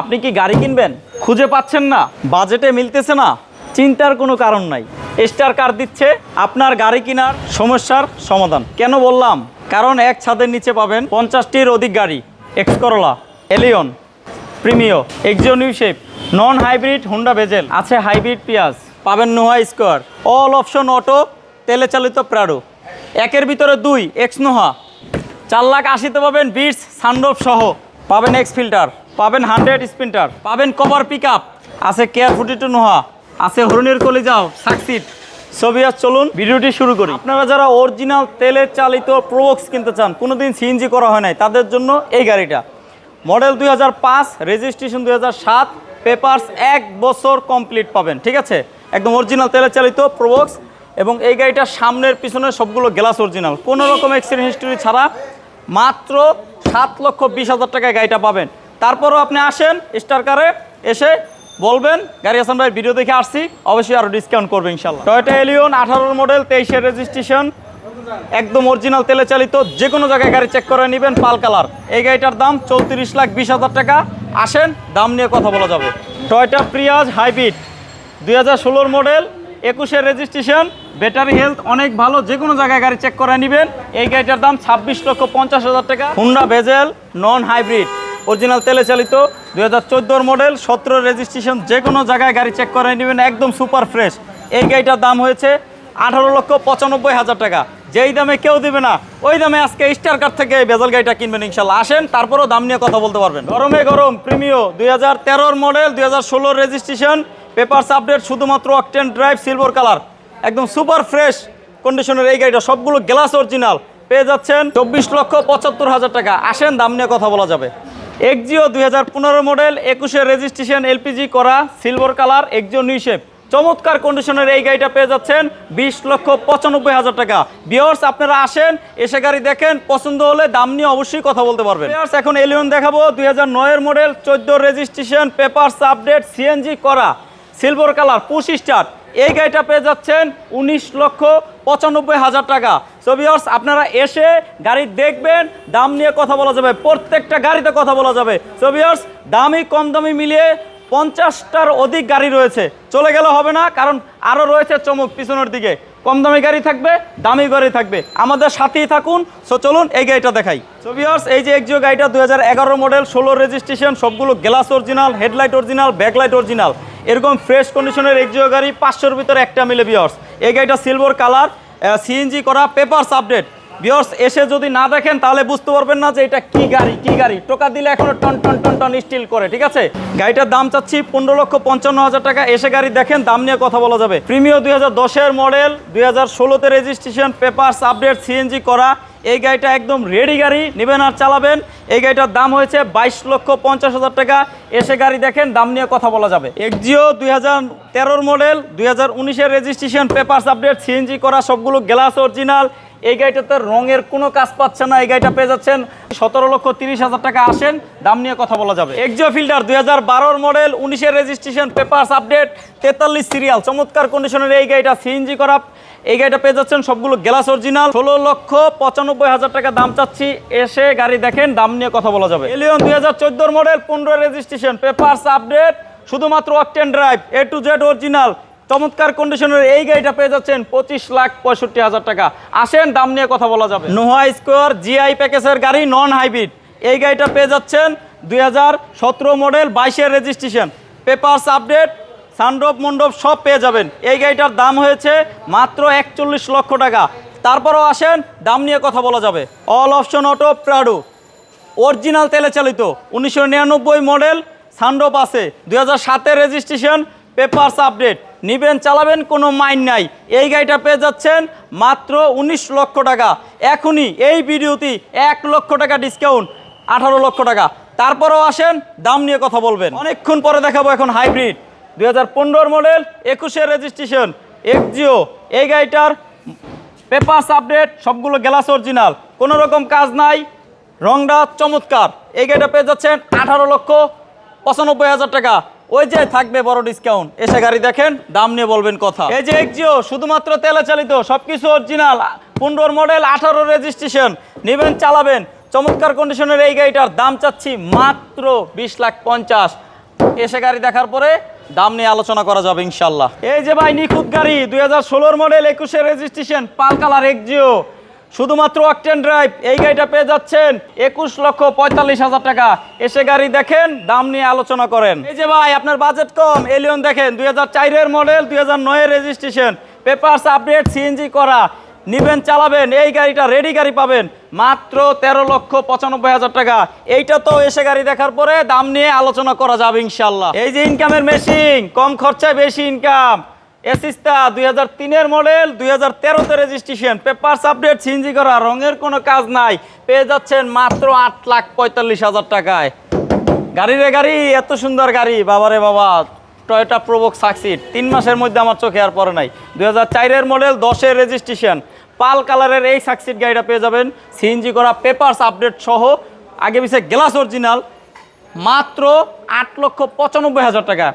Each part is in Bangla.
আপনি কি গাড়ি কিনবেন? খুঁজে পাচ্ছেন না, বাজেটে মিলতেছে না, চিন্তার কোনো কারণ নাই। স্টার কার দিচ্ছে? আপনার গাড়ি কেনার সমস্যার সমাধান। কেন বললাম? কারণ এক ছাদের নিচে পাবেন পঞ্চাশটির অধিক গাড়ি। X Corolla Allion Premio Axio non hybrid Honda Vezel আছে হাইব্রিড পিয়াজ পাবেন Noha square all option auto তেলে চালিত প্রাডো একের ভিতরে দুই এক্স নোহা চার লাখ আশিতে পাবেন বিটস সানরোফ সহ। পাবেন এক্স ফিল্টার পাবেন হান্ড্রেড স্পিন্টার পাবেন কভার পিক আপ আছে কেয়ার ফুটি টু নোহা, আছে হরুণের কলিজাও সাকসিড ছবি আর চলুন, ভিডিওটি শুরু করি। আপনারা যারা অরিজিনাল তেলে চালিত প্রোবক্স কিনতে চান, কোনোদিন সিএনজি করা হয় নাই, তাদের জন্য এই গাড়িটা। মডেল দুই হাজার পাঁচ রেজিস্ট্রেশন দুই হাজার সাত পেপার্স এক বছর কমপ্লিট পাবেন, ঠিক আছে? একদম অরিজিনাল তেলে চালিত প্রোবক্স এবং এই গাড়িটার সামনের পিছনের সবগুলো গ্লাস অরিজিনাল কোনো রকম অ্যাক্সিডেন্ট হিস্টোরি ছাড়া মাত্র সাত লক্ষ বিশ হাজার টাকায় গাড়িটা পাবেন। তারপরও আপনি আসেন স্টার কারে এসে বলবেন, গাড়ি হাসান ভাই ভিডিও দেখে আসছি, অবশ্যই আরও ডিসকাউন্ট করবে ইনশাল্লাহ। টয়টা এলিয়ন আঠারোর মডেল তেইশের রেজিস্ট্রেশন একদম অরিজিনাল তেলে চালিত যে কোনো জায়গায় গাড়ি চেক করে নেবেন, পাল কালার এই গাড়িটার দাম চৌত্রিশ লাখ বিশ হাজার টাকা। আসেন, দাম নিয়ে কথা বলা যাবে। টয়টা প্রিয়াজ হাইব্রিড দুই হাজার ষোলোর মডেল একুশের রেজিস্ট্রেশন ব্যাটারি হেলথ অনেক ভালো যে কোনো জায়গায় গাড়ি চেক করে নেবেন। এই গাড়িটার দাম ছাব্বিশ লক্ষ পঞ্চাশ হাজার টাকা। Honda Vezel non hybrid original তেলে চালিত, দুই হাজার মডেল সতেরো রেজিস্ট্রেশন যে কোনো জায়গায় গাড়ি চেক করে নেবেন, একদম সুপার ফ্রেশ এই গাড়িটার দাম হয়েছে আঠারো লক্ষ পঁচানব্বই হাজার টাকা। যেই দামে কেউ দিবে না, ওই দামে আজকে স্টার কার থেকে বেজাল গাড়িটা কিনবেন ইনশাল্লাহ আসেন, তারপরও দাম নিয়ে কথা বলতে পারবেন। গরমে গরম প্রিমিও দুই হাজার মডেল দুই হাজার রেজিস্ট্রেশন পেপারস আপডেট শুধুমাত্র অকটেন ড্রাইভ সিলভার কালার একদম সুপার ফ্রেশ কন্ডিশনের এই গাড়িটা, সবগুলো গ্লাস অরিজিনাল পেয়ে যাচ্ছেন চব্বিশ লক্ষ পঁচাত্তর হাজার টাকা। আসেন, দাম নিয়ে কথা বলা যাবে। এক্সিও দুই হাজার পনেরো মডেল একুশে রেজিস্ট্রেশন এলপিজি করা silver colour Axio new shape চমৎকার কন্ডিশনের এই গাড়িটা পেয়ে যাচ্ছেন বিশ লক্ষ পঁচানব্বই হাজার টাকা। বিয়ার্স আপনারা আসেন এসে গাড়ি দেখেন পছন্দ হলে দাম নিয়ে অবশ্যই কথা বলতে পারবেন। বিয়ার্স এখন এলিয়ন দেখাবো দুই হাজার নয়ের মডেল চোদ্দ রেজিস্ট্রেশন পেপারস আপডেট সিএনজি করা সিলভার কালার পুশ স্টার্ট এই গাড়িটা পেয়ে যাচ্ছেন উনিশ লক্ষ পঁচানব্বই হাজার টাকা। সো ভিউয়ার্স আপনারা এসে গাড়ি দেখবেন, দাম নিয়ে কথা বলা যাবে, প্রত্যেকটা গাড়িতে কথা বলা যাবে। সো ভিউয়ার্স দামি, কম দামি মিলিয়ে পঞ্চাশটার অধিক গাড়ি রয়েছে। চলে গেলে হবে না, কারণ আরও রয়েছে চমক পিছনের দিকে। কম দামি গাড়ি থাকবে, দামি গাড়ি থাকবে। আমাদের সাথেই থাকুন। সো চলুন, এই গাড়িটা দেখাই। সো ভিউয়ার্স এই যে এক্সিও গাড়িটা দু মডেল ষোলো রেজিস্ট্রেশন সবগুলো glass original headlight original backlight original এরকম ফ্রেশ কন্ডিশনের এক্সিও গাড়ি, পাঁচশোর ভিতরে একটা মিলে ভিউয়ার্স এই গাড়িটা সিলভার কালার সিএনজি করা পেপারস আপডেট বিয়র্স এসে যদি না দেখেন, তাহলে বুঝতে পারবেন না যে এটা কি গাড়ি কি গাড়ি। টোকা দিলে এখনও টন টন টন টন স্টিল করে, ঠিক আছে? গাড়িটার দাম চাচ্ছি পনেরো লক্ষ পঞ্চান্ন হাজার টাকা। এসে গাড়ি দেখেন, দাম নিয়ে কথা বলা যাবে। প্রিমিও দুই হাজার দশের মডেল দুই হাজার ষোলোতে রেজিস্ট্রেশন পেপারস আপডেট সিএনজি করা। এই গাড়িটা একদম রেডি গাড়ি, নেবেন আর চালাবেন। এই গাড়িটার দাম হয়েছে বাইশ লক্ষ পঞ্চাশ হাজার টাকা। এসে গাড়ি দেখেন, দাম নিয়ে কথা বলা যাবে। এক্সিও দুই হাজার তেরোর মডেল দুই হাজার উনিশের রেজিস্ট্রেশন পেপারস আপডেট সিএনজি করা, সবগুলো গ্লাস অরিজিনাল এই গাড়িটাতে রঙের কোনো কাজ পাচ্ছে না, এই গাড়িটা পেয়ে যাচ্ছেন। সতেরো লক্ষ তিরিশ হাজার টাকা আসেন, দাম নিয়ে কথা বলা যাবে। এক্সিও ফিল্টার দুই হাজার বারোর মডেল উনিশের রেজিস্ট্রেশন পেপারস আপডেট তেতাল্লিশ সিরিয়াল চমৎকার কন্ডিশনের এই গাড়িটা সিএনজি করা। এই গাড়িটা পেয়ে যাচ্ছেন সবগুলো গ্লাস অরিজিনাল। ষোলো লক্ষ পঁচানব্বই হাজার টাকা দাম চাচ্ছি। এসে গাড়ি দেখেন, দাম নিয়ে কথা বলা যাবে। এলিয়ন দুই হাজার চোদ্দোর মডেল পনেরো রেজিস্ট্রেশন পেপারস আপডেট শুধুমাত্র octane drive A to Z original চমৎকার কন্ডিশনের এই গাড়িটা পেয়ে যাচ্ছেন পঁচিশ লাখ পঁয়ষট্টি হাজার টাকা। আসেন, দাম নিয়ে কথা বলা যাবে। নোহা স্কোয়ার জিআই প্যাকেজের গাড়ি নন হাইব্রিড এই গাড়িটা পেয়ে যাচ্ছেন দুই হাজার সতেরো মডেল বাইশের রেজিস্ট্রেশন পেপারস আপডেট সানডপ মণ্ডপ সব পেয়ে যাবেন। এই গাড়িটার দাম হয়েছে মাত্র একচল্লিশ লক্ষ টাকা। তারপরও আসেন, দাম নিয়ে কথা বলা যাবে। All option auto Prado original তেলে চালিত, উনিশশো নিরানব্বই মডেল সানডপ আছে। দুই হাজার সাতের রেজিস্ট্রেশন পেপারস আপডেট নিবেন, চালাবেন, কোনো মাইন নাই। এই গাড়িটা পেয়ে যাচ্ছেন মাত্র উনিশ লক্ষ টাকা। এখনই এই ভিডিওতে এক লক্ষ টাকা ডিসকাউন্ট আঠারো লক্ষ টাকা। তারপরেও আসেন, দাম নিয়ে কথা বলবেন। অনেকক্ষণ পরে দেখাবো এখন হাইব্রিড দুই মডেল একুশের রেজিস্ট্রেশন এক্সজিও এই গাড়িটার পেপারস আপডেট সবগুলো গ্লাস অরিজিনাল কোনো রকম কাজ নাই, রংটা চমৎকার। এই গাড়িটা পেয়ে যাচ্ছেন আঠারো লক্ষ পঁচানব্বই হাজার টাকা। ওই যে থাকবে বড় ডিসকাউন্ট এসে গাড়ি দেখেন, দাম নিয়ে বলবেন কথা। এই যে এক্সিও শুধুমাত্র তেলে চালিত সব কিছু অরিজিনাল পনেরোর মডেল, আঠারো রেজিস্ট্রেশন নেবেন, চালাবেন। চমৎকার কন্ডিশনের এই গাড়িটার দাম চাচ্ছি মাত্র বিশ লাখ পঞ্চাশ। এসে গাড়ি দেখার পরে দাম নিয়ে আলোচনা করা যাবে ইনশাল্লাহ এই যে ভাই নিখুঁত গাড়ি, দুই হাজার ষোলোর মডেল একুশের রেজিস্ট্রেশন পাল কালার এক্সিও শুধুমাত্র অকটেন ড্রাইভ এই গাড়িটা পেয়ে যাচ্ছেন একুশ লক্ষ পঁয়তাল্লিশ হাজার টাকা। এসে গাড়ি দেখেন, দাম নিয়ে আলোচনা করেন। এই যে ভাই, আপনার বাজেট কম এলিয়ন দেখেন, দুই হাজার চারের মডেল দুই হাজার নয়ের রেজিস্ট্রেশন পেপারস আপডেট সিএনজি করা। নিবেন, চালাবেন, এই গাড়িটা রেডি গাড়ি পাবেন। মাত্র তেরো লক্ষ পঁচানব্বই হাজার টাকা। এইটা তো এসে গাড়ি দেখার পরে দাম নিয়ে আলোচনা করা যাবে ইনশাল্লাহ এই যে ইনকামের মেশিন কম খরচায় বেশি ইনকাম এসিস্তা দুই হাজার তিনের মডেল দুই হাজার তেরোতে রেজিস্ট্রেশন পেপারস আপডেট সিনজি করা, রঙের কোনো কাজ নাই। পেয়ে যাচ্ছেন মাত্র আট লাখ পঁয়তাল্লিশ হাজার টাকায়। গাড়ি রে গাড়ি, এত সুন্দর গাড়ি বাবারে বাবা। টয়োটা প্রবোক সাকসিড তিন মাসের মধ্যে আমার চোখে আর পরে নাই। দুই হাজার চারের মডেল দশের রেজিস্ট্রেশন পাল কালারের এই সাকসিট গাড়িটা পেয়ে যাবেন। সিএনজি করা পেপারস আপডেট সহ। আগে পিছে গ্লাস অরিজিনাল মাত্র আট লক্ষ পঁচানব্বই হাজার টাকা।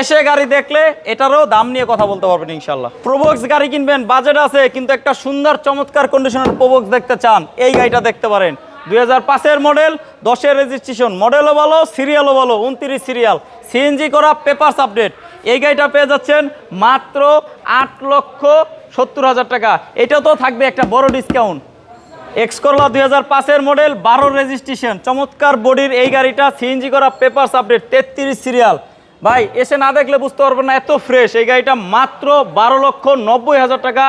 এসে গাড়ি দেখলে এটারও দাম নিয়ে কথা বলতে পারবেন ইনশাল্লাহ প্রোবক্স গাড়ি কিনবেন বাজেট আছে, কিন্তু একটা সুন্দর চমৎকার কন্ডিশনের প্রোবক্স দেখতে চান, এই গাড়িটা দেখতে পারেন। দুই হাজার পাঁচের মডেল দশের রেজিস্ট্রেশন মডেলও ভালো সিরিয়ালও ভালো, উনত্রিশ সিরিয়াল সিএনজি করা পেপারস আপডেট এই গাড়িটা পেয়ে যাচ্ছেন মাত্র আট লক্ষ সত্তর হাজার টাকা। এটা তো থাকবে একটা বড় ডিসকাউন্ট এক্স করলা দুই হাজার পাঁচের মডেল বারো রেজিস্ট্রেশন চমৎকার বডির এই গাড়িটা সিএনজি করা পেপারস আপডেট তেত্রিশ সিরিয়াল ভাই, এসে না দেখলে বুঝতে পারবেন না, এত ফ্রেশ এই গাড়িটা মাত্র বারো লক্ষ নব্বই হাজার টাকা।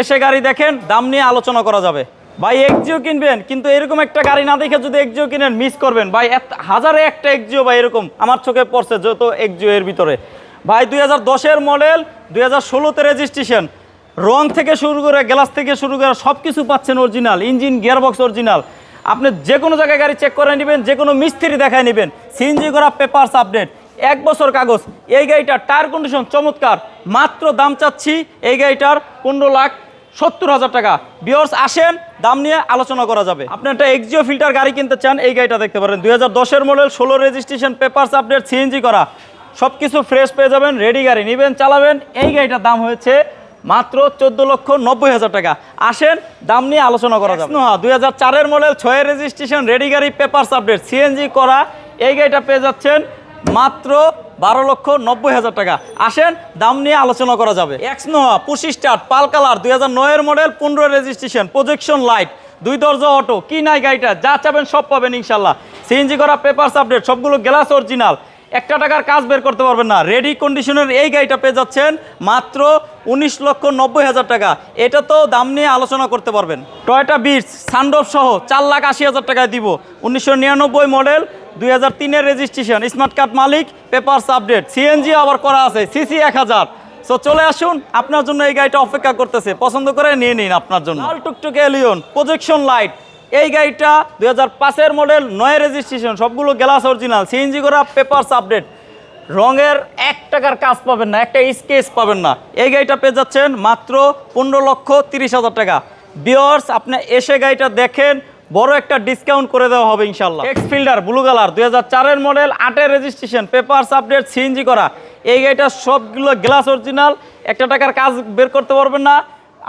এসে গাড়ি দেখেন, দাম নিয়ে আলোচনা করা যাবে। ভাই এক্সিও কিনবেন, কিন্তু এরকম একটা গাড়ি না দেখে যদি এক্সিও কিনেন মিস করবেন। ভাই হাজারে একটা এক্সিও ভাই, এরকম আমার চোখে পড়ছে যত এক্সিও এর ভিতরে। ভাই, দুই হাজার দশের মডেল দুই হাজার ষোলোতে রেজিস্ট্রেশন রং থেকে শুরু করে গ্লাস থেকে শুরু করে সব কিছু পাচ্ছেন অরিজিনাল, ইঞ্জিন, গিয়ারবক্স অরিজিনাল। আপনি যে কোনো জায়গায় গাড়ি চেক করে নেবেন, যে কোনো মিস্ত্রি দেখায় নেবেন। সিএনজি করা পেপারস আপডেট এক বছর কাগজ। এই গাড়িটার টায়ার কন্ডিশন চমৎকার। মাত্র দাম চাচ্ছি এই গাড়িটার পনেরো লাখ সত্তর হাজার টাকা। বিয়র্স আসেন, দাম নিয়ে আলোচনা করা যাবে। আপনি একটা এক্সিও ফিল্টার গাড়ি কিনতে চান, এই গাড়িটা দেখতে পারেন। দুই হাজার মডেল ষোলো রেজিস্ট্রেশন পেপারস আপডেট সিএনজি করা। সব কিছু ফ্রেশ পেয়ে যাবেন রেডি গাড়ি নেবেন, চালাবেন। এই গাড়িটার দাম হয়েছে মাত্র চোদ্দ লক্ষ নব্বই হাজার টাকা। আসেন, দাম নিয়ে আলোচনা করা যাবে। দুই হাজার চারের মডেল ছয়ের রেজিস্ট্রেশন রেডি গাড়ি পেপারস আপডেট সিএনজি করা, এই গাড়িটা পেয়ে যাচ্ছেন মাত্র বারো লক্ষ নব্বই হাজার টাকা। আসেন, দাম নিয়ে আলোচনা করা যাবে। এক্স নোহা পুশি স্টার্ট পাল কালার, দুই হাজার নয়ের মডেল পনেরো রেজিস্ট্রেশন প্রজেকশন লাইট দুই দরজা অটো কি নাই গাড়িটা, যা চাবেন সব পাবেন ইনশাল্লাহ। সিএনজি করা পেপারস আপডেট সবগুলো গ্লাস অরিজিনাল একটা টাকার কাজ বের করতে পারবেন না। রেডি কন্ডিশনের এই গাড়িটা পেয়ে যাচ্ছেন মাত্র উনিশ লক্ষ নব্বই হাজার টাকা। এটা তো দাম নিয়ে আলোচনা করতে পারবেন। টয়টা বিটস সানডপ সহ চার লাখ আশি হাজার টাকায় দিব। উনিশশো নিরানব্বই মডেল দুই হাজার তিনের রেজিস্ট্রেশন স্মার্ট কার্ড মালিক পেপারস আপডেট সিএনজি আবার করা আছে সিসি এক হাজার। সো চলে আসুন, আপনার জন্য এই গাড়িটা অপেক্ষা করতেছে। পছন্দ করে নিয়ে নিন আপনার জন্য। লাল টুকটুকে এলিয়ন প্রজেকশন লাইট এই গাড়িটা দুই হাজার পাঁচের মডেল নয় রেজিস্ট্রেশন সবগুলো গ্লাস অরিজিনাল সিএনজি করা পেপারস আপডেট রঙের এক টাকার কাজ পাবেন না, একটা স্কেচ পাবেন না। এই গাড়িটা পেয়ে যাচ্ছেন মাত্র পনেরো লক্ষ তিরিশ হাজার টাকা। বিয়ার্স আপনি এসে গাড়িটা দেখেন, বড় একটা ডিসকাউন্ট করে দেওয়া হবে ইনশাল্লাহ এক্স ফিল্ডার ব্লু কালার দুই হাজার চারের মডেল আটের রেজিস্ট্রেশন পেপারস আপডেট সিএনজি করা। এই গাড়িটা সবগুলো গ্লাস অরিজিনাল একটা টাকার কাজ বের করতে পারবেন না।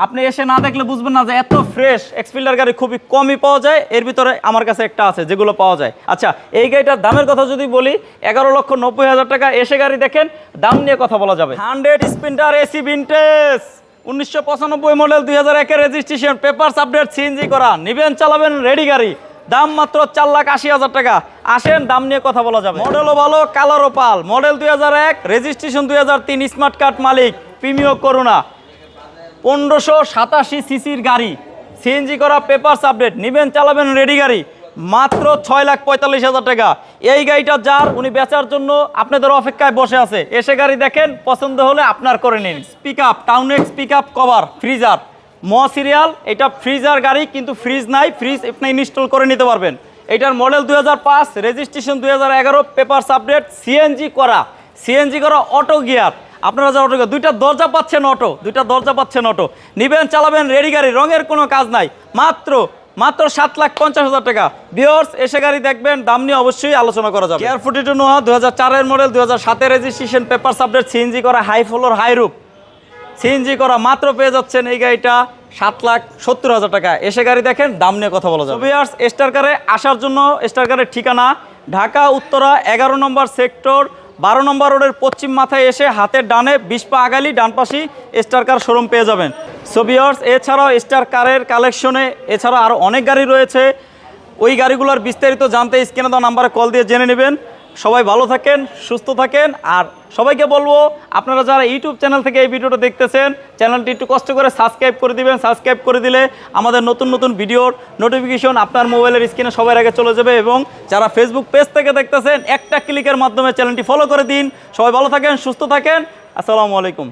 আপনি এসে না দেখলে বুঝবেন না যে এত ফ্রেশ এক্সপিল্ডার গাড়ি খুবই কমই পাওয়া যায়। এর ভিতরে আমার কাছে একটা আছে, যেগুলো পাওয়া যায়। আচ্ছা এই গাড়িটার দামের কথা যদি বলি, এগারো লক্ষ নব্বই হাজার টাকা। এসে গাড়ি দেখেন, দাম নিয়ে কথা বলা যাবে। হান্ড্রেড স্পিন্টার এসি ভিনটেজ উনিশশো পঁচানব্বই মডেল দুই হাজার একের রেজিস্ট্রেশন পেপারস আপডেট সিএনজি করা। নিবেন, চালাবেন রেডি গাড়ি। দাম মাত্র চার লাখ আশি হাজার টাকা। আসেন, দাম নিয়ে কথা বলা যাবে। মডেলও ভালো কালারও পাল। মডেল দুই হাজার এক রেজিস্ট্রেশন দুই হাজার তিন স্মার্ট কার্ড মালিক প্রিমিয় করুণা পনেরোশো সাতাশি সিসির গাড়ি। সিএনজি করা পেপারস আপডেট নিবেন, চালাবেন রেডি গাড়ি। মাত্র ছয় লাখ পঁয়তাল্লিশ হাজার টাকা। এই গাড়িটা যার, উনি বেচার জন্য আপনাদের অপেক্ষায় বসে আছে। এসে গাড়ি দেখেন, পছন্দ হলে আপনার করে নিন। Pick up Town Ace pick up cover freezer ম সিরিয়াল এটা ফ্রিজার গাড়ি, কিন্তু ফ্রিজ নাই ফ্রিজ আপনি ইনস্টল করে নিতে পারবেন। এটার মডেল দুই হাজার পাঁচ রেজিস্ট্রেশন দুই হাজার এগারো পেপারস আপডেট সিএনজি করা। সিএনজি করা অটো গিয়ার আপনারা যা অটো দুইটা দরজা পাচ্ছেন অটো দুইটা দরজা পাচ্ছেন অটো। নিবেন চালাবেন রেডি গাড়ি রঙের কোনো কাজ নাই। মাত্র মাত্র সাত লাখ পঞ্চাশ হাজার টাকা। বিয়র্স এসে গাড়ি দেখবেন দাম নিয়ে অবশ্যই আলোচনা করা যাবে। কেয়ার ফুটি টু নোয়া দু হাজার চারের মডেল দু হাজার সাতের রেজিস্ট্রেশন পেপার আপডেট সিএনজি করা high floor high roof CNG করা মাত্র পেয়ে যাচ্ছেন এই গাড়িটা সাত লাখ সত্তর হাজার টাকা। এসে গাড়ি দেখেন দাম নিয়ে কথা বলা যাবে। ভিউয়ার্স স্টার কারে আসার জন্য স্টার কারের ঠিকানা ঢাকা উত্তরা এগারো নম্বর সেক্টর বারো নম্বর রোডের পশ্চিম মাথায় এসে হাতের ডানে বিশ পা আগালি, ডান পাশেই স্টার কার শোরুম পেয়ে যাবেন। সোবিয়ার্স এছাড়াও স্টার কারের কালেকশনে এছাড়াও আরও অনেক গাড়ি রয়েছে। ওই গাড়িগুলোর বিস্তারিত জানতে স্ক্রিনে দেওয়া নাম্বারে কল দিয়ে জেনে নেবেন। সবাই ভালো থাকেন, সুস্থ থাকেন। আর সবাইকে বলব, আপনারা যারা ইউটিউব চ্যানেল থেকে এই ভিডিওটা দেখতেছেন, চ্যানেলটি একটু কষ্ট করে সাবস্ক্রাইব করে দিবেন। সাবস্ক্রাইব করে দিলে আমাদের নতুন নতুন ভিডিওর নোটিফিকেশন আপনার মোবাইলের স্ক্রিনে সবাই আগে চলে যাবে। এবং যারা ফেসবুক পেজ থেকে দেখতেছেন, একটা ক্লিকের মাধ্যমে চ্যানেলটি ফলো করে দিন। সবাই ভালো থাকেন, সুস্থ থাকেন। আসসালামু আলাইকুম।